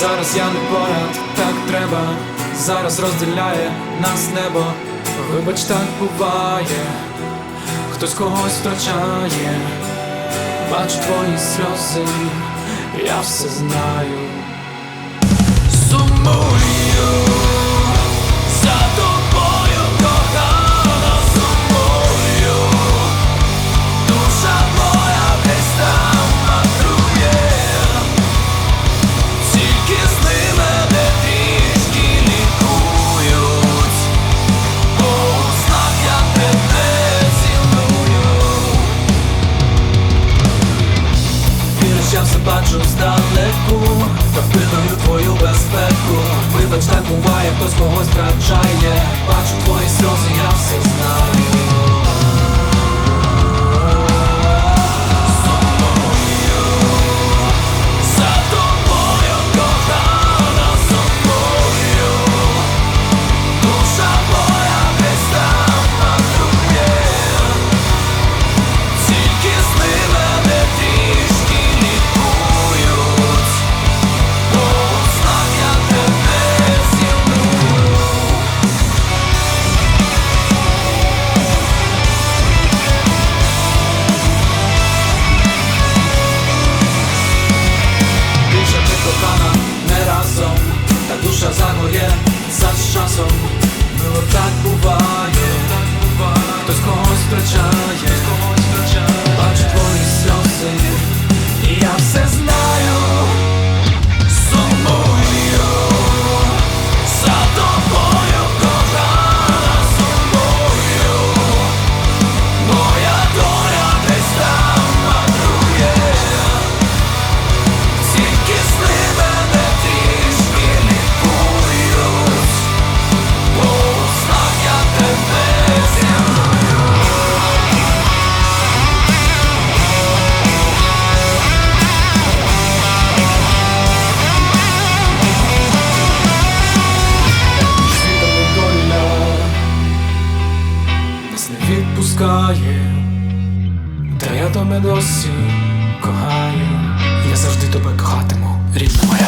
Зараз я не поряд, так треба, зараз розділяє нас небо. Вибач, так буває, хтось когось втрачає, бачу твої сльози, я все знаю. Бачу здалеку, та впитую твою безпеку. Вибач, так буває, хтось когось втрачає. Бачу твої сльози, я все знаю. Душа загоє за часом. Мило так буває, хтось когось втрачає, відпускає, та я тебе досі кохаю. Я завжди тебе кохатиму, рідна моя.